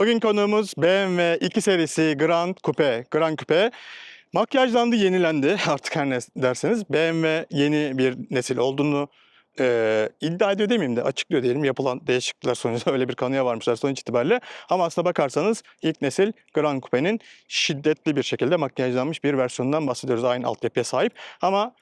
Bugün konuğumuz BMW 2 serisi Grand Coupe. Grand Coupe makyajlandı, yenilendi artık her ne derseniz. BMW yeni bir nesil olduğunu e, iddia ediyor demeyeyim de açıklıyor diyelim. Yapılan değişiklikler sonucunda öyle bir kanıya varmışlar sonuç itibariyle. Ama aslına bakarsanız ilk nesil Grand Coupe'nin şiddetli bir şekilde makyajlanmış bir versiyonundan bahsediyoruz. Aynı altyapıya sahip. Ama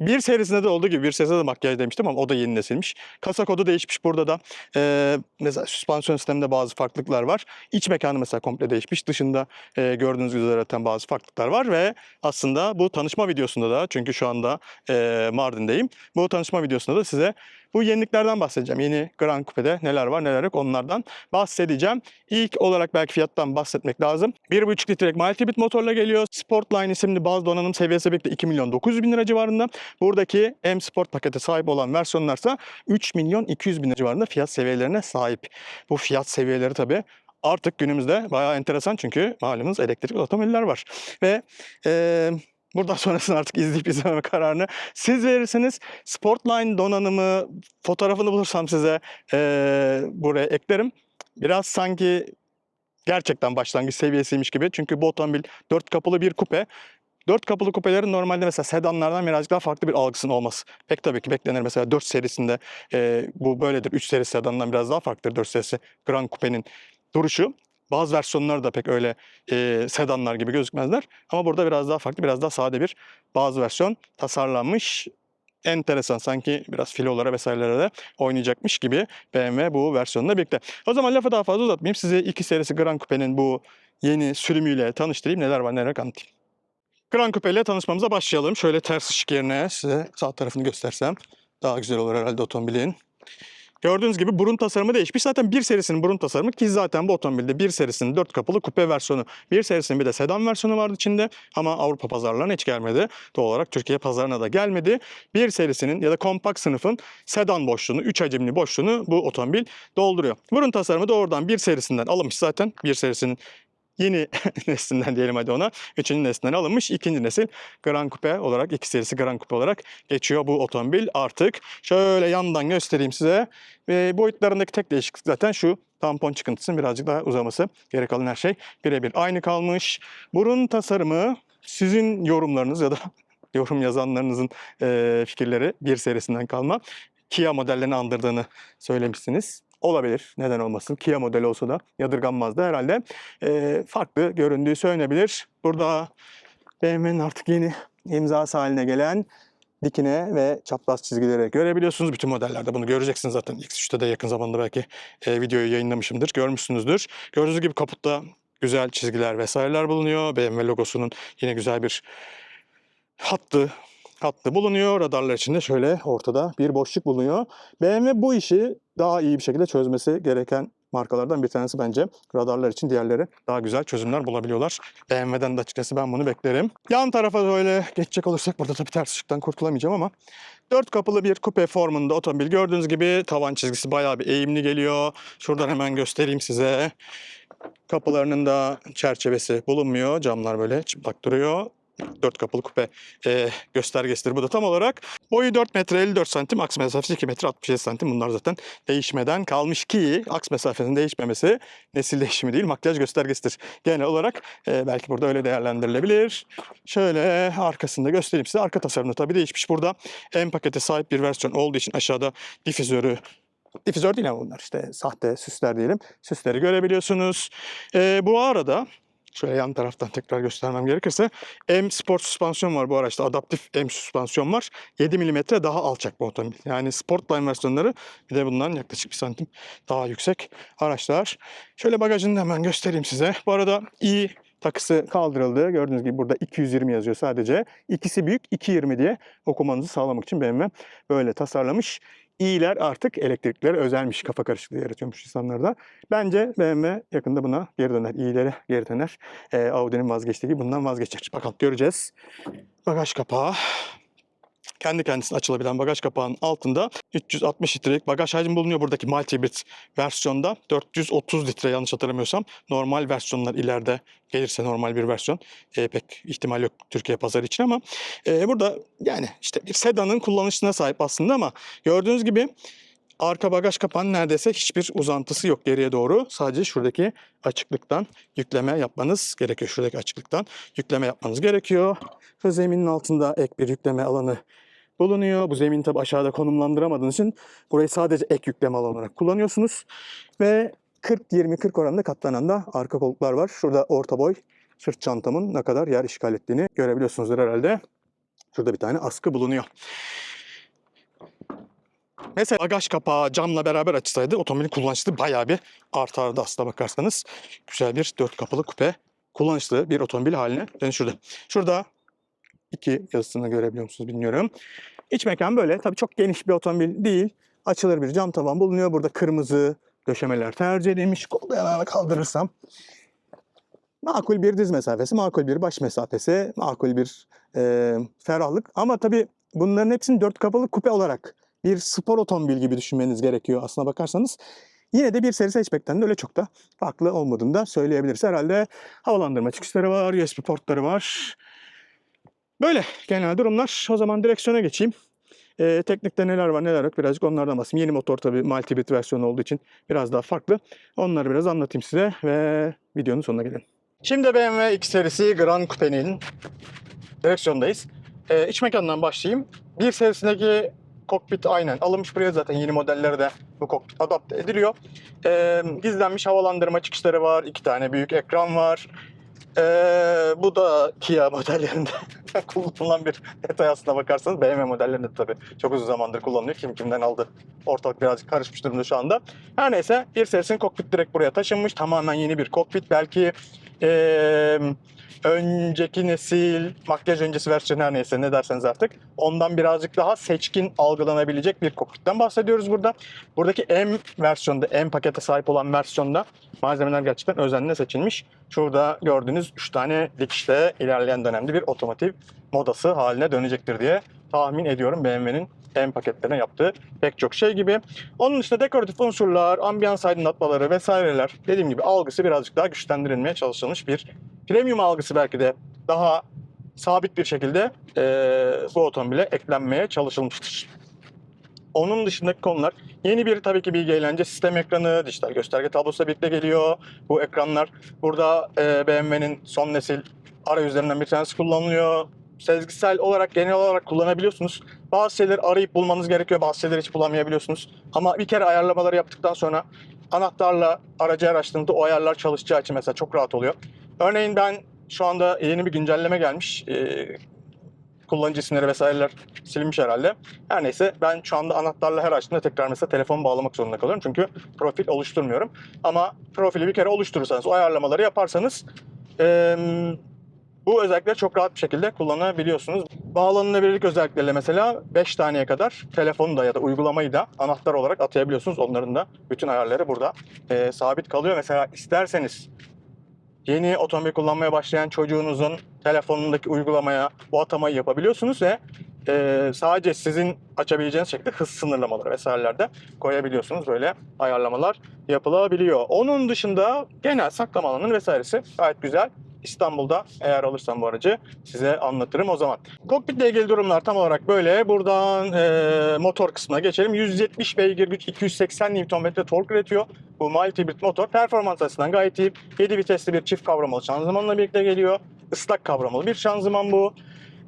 bir serisinde de olduğu gibi bir serisinde de makyaj demiştim ama o da yeni nesilmiş. Kasa kodu değişmiş burada da. Ee, mesela süspansiyon sisteminde bazı farklılıklar var. İç mekanı mesela komple değişmiş. Dışında e, gördüğünüz üzere zaten bazı farklılıklar var ve aslında bu tanışma videosunda da çünkü şu anda e, Mardin'deyim. Bu tanışma videosunda da size bu yeniliklerden bahsedeceğim. Yeni Grand Coupe'de neler var neler yok onlardan bahsedeceğim. İlk olarak belki fiyattan bahsetmek lazım. 1.5 litrelik multibit motorla geliyor. Sportline isimli baz donanım seviyesi birlikte 2 milyon 900 bin lira civarında. Buradaki M Sport pakete sahip olan versiyonlarsa 3 milyon 200 bin lira civarında fiyat seviyelerine sahip. Bu fiyat seviyeleri tabii artık günümüzde bayağı enteresan çünkü malumunuz elektrikli otomobiller var. Ve eee Buradan sonrasını artık izleyip izlememe kararını siz verirsiniz. Sportline donanımı fotoğrafını bulursam size eee, buraya eklerim. Biraz sanki gerçekten başlangıç seviyesiymiş gibi. Çünkü bu otomobil dört kapılı bir kupe. Dört kapılı kupelerin normalde mesela sedanlardan birazcık daha farklı bir algısının olması. Pek tabii ki beklenir. Mesela 4 serisinde eee, bu böyledir. 3 serisi sedandan biraz daha farklıdır 4 serisi Grand Coupe'nin duruşu. Bazı versiyonları da pek öyle eee, sedanlar gibi gözükmezler. Ama burada biraz daha farklı, biraz daha sade bir bazı versiyon tasarlanmış. Enteresan sanki biraz filolara vesairelere de oynayacakmış gibi BMW bu versiyonla birlikte. O zaman lafı daha fazla uzatmayayım. Size iki serisi Grand Coupe'nin bu yeni sürümüyle tanıştırayım. Neler var neler anlatayım. Grand Coupe ile tanışmamıza başlayalım. Şöyle ters ışık yerine size sağ tarafını göstersem daha güzel olur herhalde otomobilin. Gördüğünüz gibi burun tasarımı değişmiş. Zaten bir serisinin burun tasarımı ki zaten bu otomobilde bir serisinin dört kapılı kupe versiyonu. Bir serisinin bir de sedan versiyonu vardı içinde ama Avrupa pazarlarına hiç gelmedi. Doğal olarak Türkiye pazarına da gelmedi. Bir serisinin ya da kompakt sınıfın sedan boşluğunu, 3 hacimli boşluğunu bu otomobil dolduruyor. Burun tasarımı doğrudan bir serisinden alınmış zaten. Bir serisinin yeni neslinden diyelim hadi ona. Üçüncü neslinden alınmış. ikinci nesil Grand Coupe olarak, iki serisi Grand Coupe olarak geçiyor bu otomobil artık. Şöyle yandan göstereyim size. Ve boyutlarındaki tek değişiklik zaten şu. Tampon çıkıntısının birazcık daha uzaması. Geri kalan her şey birebir aynı kalmış. Burun tasarımı sizin yorumlarınız ya da yorum yazanlarınızın eee, fikirleri bir serisinden kalma. Kia modellerini andırdığını söylemişsiniz. Olabilir. Neden olmasın? Kia modeli olsa da yadırganmazdı herhalde. Eee, farklı göründüğü söylenebilir. Burada BMW'nin artık yeni imzası haline gelen dikine ve çapraz çizgileri görebiliyorsunuz. Bütün modellerde bunu göreceksiniz zaten. X3'te de yakın zamanda belki e, videoyu yayınlamışımdır. Görmüşsünüzdür. Gördüğünüz gibi kaputta güzel çizgiler vesaireler bulunuyor. BMW logosunun yine güzel bir hattı hattı bulunuyor. Radarlar içinde şöyle ortada bir boşluk bulunuyor. BMW bu işi daha iyi bir şekilde çözmesi gereken markalardan bir tanesi bence. Radarlar için diğerleri daha güzel çözümler bulabiliyorlar. BMW'den de açıkçası ben bunu beklerim. Yan tarafa böyle geçecek olursak burada tabii ters ışıktan kurtulamayacağım ama dört kapılı bir kupe formunda otomobil gördüğünüz gibi tavan çizgisi bayağı bir eğimli geliyor. Şuradan hemen göstereyim size. Kapılarının da çerçevesi bulunmuyor. Camlar böyle çıplak duruyor. Dört kapılı kupe e, göstergesidir bu da tam olarak. Boyu 4 metre 54 santim, aks mesafesi 2 metre 67 santim. Bunlar zaten değişmeden kalmış ki aks mesafesinin değişmemesi nesil değişimi değil makyaj göstergesidir. Genel olarak e, belki burada öyle değerlendirilebilir. Şöyle arkasında göstereyim size. Arka tasarımda tabii değişmiş. Burada M pakete sahip bir versiyon olduğu için aşağıda difüzörü Difüzör değil ama bunlar işte sahte süsler diyelim. Süsleri görebiliyorsunuz. E, bu arada Şöyle yan taraftan tekrar göstermem gerekirse M Sport süspansiyon var bu araçta. Adaptif M süspansiyon var. 7 mm daha alçak bu otomobil. Yani Sportline versiyonları bir de bundan yaklaşık bir santim daha yüksek araçlar. Şöyle bagajını da hemen göstereyim size. Bu arada i takısı kaldırıldı. Gördüğünüz gibi burada 220 yazıyor sadece. İkisi büyük 220 diye okumanızı sağlamak için BMW böyle tasarlamış. İ'ler artık elektriklere özelmiş. Kafa karışıklığı yaratıyormuş insanlarda. Bence BMW yakında buna geri döner. İ'lere geri döner. Ee, Audi'nin vazgeçtiği bundan vazgeçer. Bakalım göreceğiz. Bagaj kapağı. Kendi kendisine açılabilen bagaj kapağının altında 360 litrelik bagaj hacmi bulunuyor. Buradaki multibit versiyonda 430 litre yanlış hatırlamıyorsam. Normal versiyonlar ileride gelirse normal bir versiyon e, pek ihtimal yok Türkiye pazarı için ama e, burada yani işte bir sedanın kullanışına sahip aslında ama gördüğünüz gibi Arka bagaj kapağının neredeyse hiçbir uzantısı yok geriye doğru. Sadece şuradaki açıklıktan yükleme yapmanız gerekiyor. Şuradaki açıklıktan yükleme yapmanız gerekiyor. Ve zeminin altında ek bir yükleme alanı bulunuyor. Bu zemin tabi aşağıda konumlandıramadığınız için burayı sadece ek yükleme alanı olarak kullanıyorsunuz. Ve 40-20-40 oranında katlanan da arka koltuklar var. Şurada orta boy sırt çantamın ne kadar yer işgal ettiğini görebiliyorsunuzdur herhalde. Şurada bir tane askı bulunuyor. Mesela bagaj kapağı camla beraber açsaydı otomobilin kullanışlı bayağı bir artardı aslına bakarsanız. Güzel bir dört kapılı kupe kullanışlı bir otomobil haline dönüşürdü. Şurada iki yazısını görebiliyor musunuz bilmiyorum. İç mekan böyle. Tabii çok geniş bir otomobil değil. Açılır bir cam tavan bulunuyor. Burada kırmızı döşemeler tercih edilmiş. Kolu yanına kaldırırsam makul bir diz mesafesi, makul bir baş mesafesi, makul bir e, ferahlık. Ama tabii bunların hepsini dört kapılı kupe olarak bir spor otomobil gibi düşünmeniz gerekiyor aslına bakarsanız. Yine de bir serisi hatchback'ten de öyle çok da farklı olmadığını da söyleyebiliriz. Herhalde havalandırma çıkışları var, USB portları var. Böyle genel durumlar. O zaman direksiyona geçeyim. Ee, teknikte neler var neler yok birazcık onlardan bahsedeyim. Yeni motor tabii multibit versiyonu olduğu için biraz daha farklı. Onları biraz anlatayım size ve videonun sonuna gelelim. Şimdi BMW X serisi Grand Coupe'nin direksiyondayız. Ee, iç mekandan başlayayım. Bir serisindeki kokpit aynen alınmış buraya zaten yeni modelleri de bu kokpit adapte ediliyor. Ee, gizlenmiş havalandırma çıkışları var. iki tane büyük ekran var. Ee, bu da Kia modellerinde kullanılan bir detay aslına bakarsanız BMW modellerinde tabii çok uzun zamandır kullanılıyor. Kim kimden aldı ortalık birazcık karışmış durumda şu anda. Her neyse bir serisinin kokpit direkt buraya taşınmış. Tamamen yeni bir kokpit. Belki ee, önceki nesil makyaj öncesi versiyon her neyse ne derseniz artık ondan birazcık daha seçkin algılanabilecek bir kokpitten bahsediyoruz burada. Buradaki M versiyonda, M pakete sahip olan versiyonda malzemeler gerçekten özenle seçilmiş. Şurada gördüğünüz 3 tane dikişte ilerleyen dönemde bir otomotiv modası haline dönecektir diye tahmin ediyorum BMW'nin M paketlerine yaptığı pek çok şey gibi. Onun dışında dekoratif unsurlar, ambiyans aydınlatmaları vesaireler dediğim gibi algısı birazcık daha güçlendirilmeye çalışılmış bir premium algısı belki de daha sabit bir şekilde eee, bu otomobile eklenmeye çalışılmıştır. Onun dışındaki konular yeni bir tabii ki bilgi eğlence sistem ekranı, dijital gösterge tablosu birlikte geliyor. Bu ekranlar burada eee, BMW'nin son nesil arayüzlerinden bir tanesi kullanılıyor. Sezgisel olarak genel olarak kullanabiliyorsunuz. Bazı şeyleri arayıp bulmanız gerekiyor, bazı şeyleri hiç bulamayabiliyorsunuz. Ama bir kere ayarlamaları yaptıktan sonra anahtarla aracı araştırdığında o ayarlar çalışacağı için mesela çok rahat oluyor. Örneğin ben şu anda yeni bir güncelleme gelmiş. Ee, kullanıcı isimleri vesaireler silinmiş herhalde. Her neyse ben şu anda anahtarla her açtığımda tekrar mesela telefon bağlamak zorunda kalıyorum. Çünkü profil oluşturmuyorum. Ama profili bir kere oluşturursanız, o ayarlamaları yaparsanız eee, bu özellikleri çok rahat bir şekilde kullanabiliyorsunuz. Bağlanılabilirlik özellikleriyle mesela 5 taneye kadar telefonu da ya da uygulamayı da anahtar olarak atayabiliyorsunuz. Onların da bütün ayarları burada eee, sabit kalıyor. Mesela isterseniz yeni otomobil kullanmaya başlayan çocuğunuzun telefonundaki uygulamaya bu atamayı yapabiliyorsunuz ve e, sadece sizin açabileceğiniz şekilde hız sınırlamaları vesaireler de koyabiliyorsunuz. Böyle ayarlamalar yapılabiliyor. Onun dışında genel saklama alanının vesairesi gayet güzel. İstanbul'da eğer alırsam bu aracı size anlatırım o zaman. Kokpitle ilgili durumlar tam olarak böyle. Buradan e, motor kısmına geçelim. 170 beygir güç, 280 Nm tork üretiyor. Bu mild hibrit motor performans açısından gayet iyi. 7 vitesli bir çift kavramalı şanzımanla birlikte geliyor. Islak kavramalı bir şanzıman bu.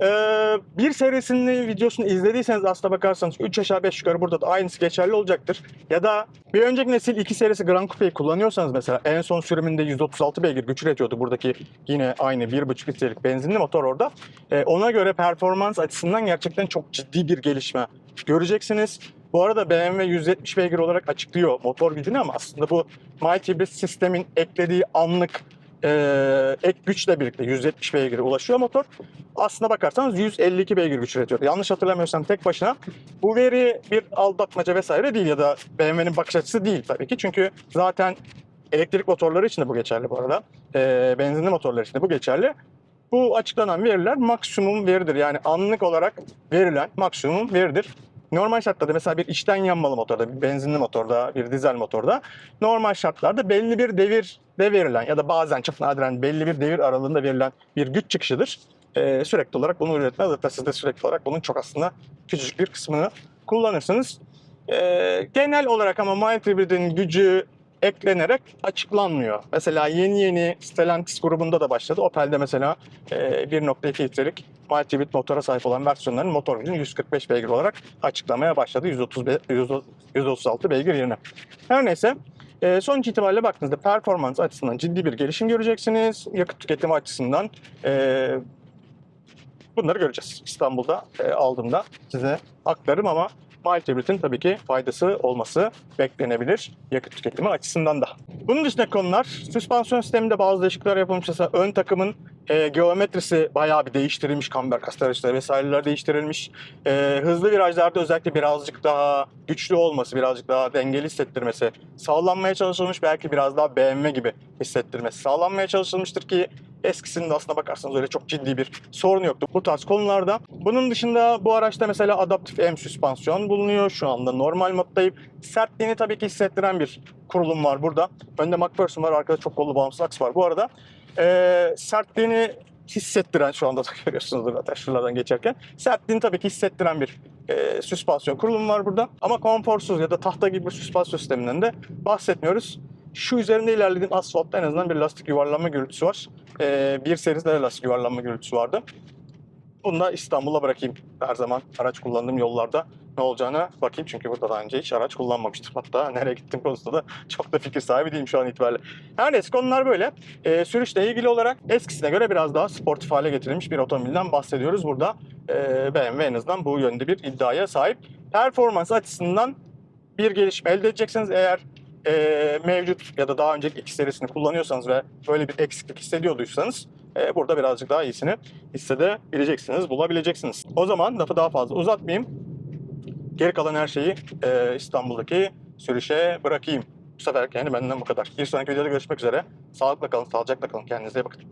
Ee, bir serisinin videosunu izlediyseniz aslına bakarsanız 3 aşağı 5 yukarı burada da aynısı geçerli olacaktır. Ya da bir önceki nesil 2 serisi Grand Coupe'yi kullanıyorsanız mesela en son sürümünde 136 beygir güç üretiyordu. Buradaki yine aynı 1.5 litrelik benzinli motor orada. Ee, ona göre performans açısından gerçekten çok ciddi bir gelişme göreceksiniz. Bu arada BMW 170 beygir olarak açıklıyor motor gücünü ama aslında bu hibrit sistemin eklediği anlık e, ek güçle birlikte 170 beygire ulaşıyor motor. Aslına bakarsanız 152 beygir güç üretiyor. Yanlış hatırlamıyorsam tek başına bu veri bir aldatmaca vesaire değil ya da BMW'nin bakış açısı değil tabii ki. Çünkü zaten elektrik motorları için de bu geçerli bu arada. E, benzinli motorlar için de bu geçerli. Bu açıklanan veriler maksimum veridir. Yani anlık olarak verilen maksimum veridir. Normal şartlarda mesela bir içten yanmalı motorda, bir benzinli motorda, bir dizel motorda normal şartlarda belli bir devirde verilen ya da bazen çok nadiren belli bir devir aralığında verilen bir güç çıkışıdır. Ee, sürekli olarak bunu üretmez. Zaten siz de sürekli olarak bunun çok aslında küçücük bir kısmını kullanırsınız. Ee, genel olarak ama mild hibridin gücü eklenerek açıklanmıyor. Mesela yeni yeni Stellantis grubunda da başladı. Opel'de mesela e, 1.2 litrelik mild hibrid motora sahip olan versiyonların motor gücünü 145 beygir olarak açıklamaya başladı. 130 be- 100 136 beygir yerine. Her neyse e, sonuç itibariyle baktığınızda performans açısından ciddi bir gelişim göreceksiniz. Yakıt tüketimi açısından e, bunları göreceğiz. İstanbul'da e, aldığımda size aktarım ama mild hibridin tabii ki faydası olması beklenebilir yakıt tüketimi açısından da. Bunun dışında konular süspansiyon sisteminde bazı değişiklikler yapılmış. Mesela ön takımın e, geometrisi bayağı bir değiştirilmiş. Kamber işte vesaireler değiştirilmiş. E, hızlı virajlarda özellikle birazcık daha güçlü olması, birazcık daha dengeli hissettirmesi sağlanmaya çalışılmış. Belki biraz daha BMW gibi hissettirmesi sağlanmaya çalışılmıştır ki eskisinde aslına bakarsanız öyle çok ciddi bir sorun yoktu bu tarz konularda. Bunun dışında bu araçta mesela adaptif M süspansiyon bulunuyor. Şu anda normal moddayım. Sertliğini tabii ki hissettiren bir kurulum var burada. Önde McPherson var, arkada çok kollu bağımsız aks var. Bu arada eee, sertliğini hissettiren şu anda da görüyorsunuzdur zaten şuralardan geçerken. Sertliğini tabii ki hissettiren bir eee, süspansiyon kurulumu var burada. Ama konforsuz ya da tahta gibi bir süspansiyon sisteminden de bahsetmiyoruz. Şu üzerinde ilerlediğim asfaltta en azından bir lastik yuvarlanma gürültüsü var. Ee, bir seride de lastik yuvarlanma gürültüsü vardı. Bunu da İstanbul'a bırakayım. Her zaman araç kullandığım yollarda ne olacağına bakayım. Çünkü burada daha önce hiç araç kullanmamıştım. Hatta nereye gittim konusunda da çok da fikir sahibi değilim şu an itibariyle. Her neyse konular böyle. Ee, sürüşle ilgili olarak eskisine göre biraz daha sportif hale getirilmiş bir otomobilden bahsediyoruz. Burada ee, BMW en azından bu yönde bir iddiaya sahip. Performans açısından bir gelişme elde edeceksiniz. Eğer e, mevcut ya da daha önceki iki serisini kullanıyorsanız ve böyle bir eksiklik hissediyorduysanız e, burada birazcık daha iyisini hissedebileceksiniz, bulabileceksiniz. O zaman lafı daha fazla uzatmayayım. Geri kalan her şeyi e, İstanbul'daki sürüşe bırakayım. Bu sefer yani benden bu kadar. Bir sonraki videoda görüşmek üzere. Sağlıkla kalın, sağlıcakla kalın. Kendinize iyi bakın.